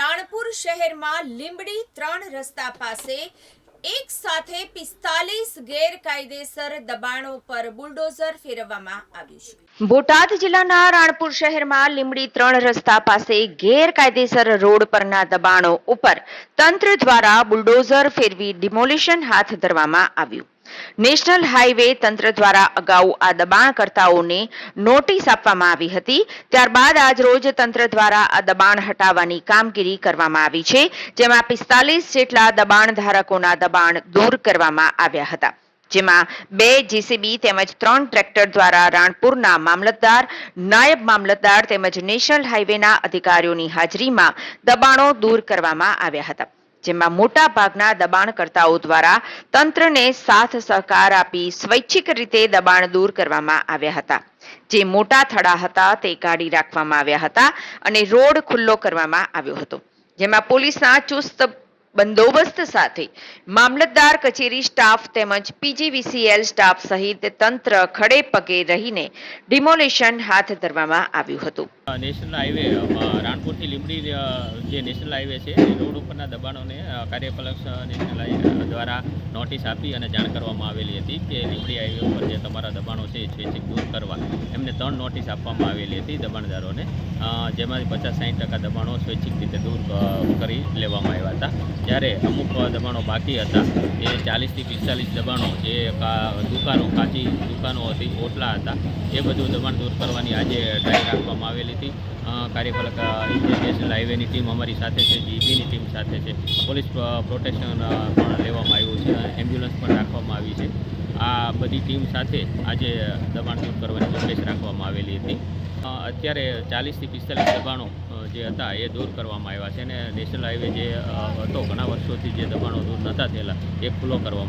શહેરમાં લીંબડી ત્રણ રસ્તા પાસે એક સાથે પિસ્તાલીસ ગેરકાયદેસર દબાણો પર બુલડોઝર ફેરવવામાં આવ્યું છે. બોટાદ જિલ્લાના રાણપુર શહેરમાં લીંબડી ત્રણ રસ્તા પાસે ગેરકાયદેસર રોડ પરના દબાણો ઉપર તંત્ર દ્વારા બુલડોઝર ફેરવી ડિમોલિશન હાથ ધરવામાં આવ્યું. નેશનલ હાઈવે તંત્ર દ્વારા અગાઉ આ દબાણકર્તાઓને નોટિસ આપવામાં આવી હતી. ત્યારબાદ આજરોજ તંત્ર દ્વારા આ દબાણ હટાવવાની કામગીરી કરવામાં આવી છે, જેમાં પિસ્તાલીસ જેટલા દબાણ ધારકોના દબાણ દૂર કરવામાં આવ્યા હતા. જેમાં બે જીસીબી તેમજ ત્રણ ટ્રેક્ટર દ્વારા રાણપુરના મામલતદાર, નાયબ મામલતદાર તેમજ નેશનલ હાઈવેના અધિકારીઓની હાજરીમાં દબાણો દૂર કરવામાં આવ્યા હતા. જેમાં મોટા ભાગના દબાણકર્તાઓ દ્વારા તંત્રને સાથ સહકાર આપી સ્વૈચ્છિક રીતે દબાણ દૂર કરવામાં આવ્યા હતા. જે મોટા થડા હતા તે કાઢી રાખવામાં આવ્યા હતા અને રોડ ખુલ્લો કરવામાં આવ્યો હતો. જેમાં પોલીસના ચુસ્ત બંદોબસ્ત સાથે. મામલતદાર કચેરી સ્ટાફ તેમજ પીજીવીસીએલ સ્ટાફ સહિત તંત્ર ખડે પગે રહીને ડિમોલિશન હાથ ધરવામાં આવ્યું હતું. નેશનલ હાઈવે રાણપુરથી લીંબડી જે નેશનલ હાઈવે છે રોડ ઉપરના દબાણોને અ, કાર્યપાલક નેશનલ હાઈવે દ્વારા નોટિસ આપી અને જાણ કરવામાં આવેલી હતી કે લીંબડી હાઈવે ઉપર જે તમારા દબાણો છે સ્વૈચ્છિક દૂર કરવા એમને ત્રણ નોટિસ આપવામાં આવેલી હતી દબાણદારોને. જેમાંથી પચાસ સાઠ ટકા દબાણો સ્વૈચ્છિક રીતે દૂર કરી લેવામાં આવ્યા હતા. જ્યારે અમુક દબાણો બાકી હતા એ ચાલીસથી પિસ્તાલીસ દબાણો જે દુકાનો કાચી દુકાનો હતી ઓટલા હતા એ બધું દબાણ દૂર કરવાની આજે ટ્રાય રાખવામાં આવેલી હતી. કાર્યપાલક અ, હાઈવેની ટીમ અમારી સાથે છે જીબીની ટીમ સાથે છે. પોલીસ પ્રોટેક્શન પણ લેવામાં આવ્યું છે અને એમ્બ્યુલન્સ પણ રાખવામાં આવી છે આ બધી ટીમ સાથે આજે દબાણ દૂર કરવાની ઝુંબેશ રાખવામાં આવેલી હતી. અત્યારે ચાલીસથી પિસ્તાલીસ દબાણો જે હતા એ દૂર કરવામાં આવ્યા છે અને નેશનલ હાઈવે જે હતો, ઘણા વર્ષોથી જે દબાણો દૂર નહોતા થયેલા, એ ખુલ્લો કરવામાં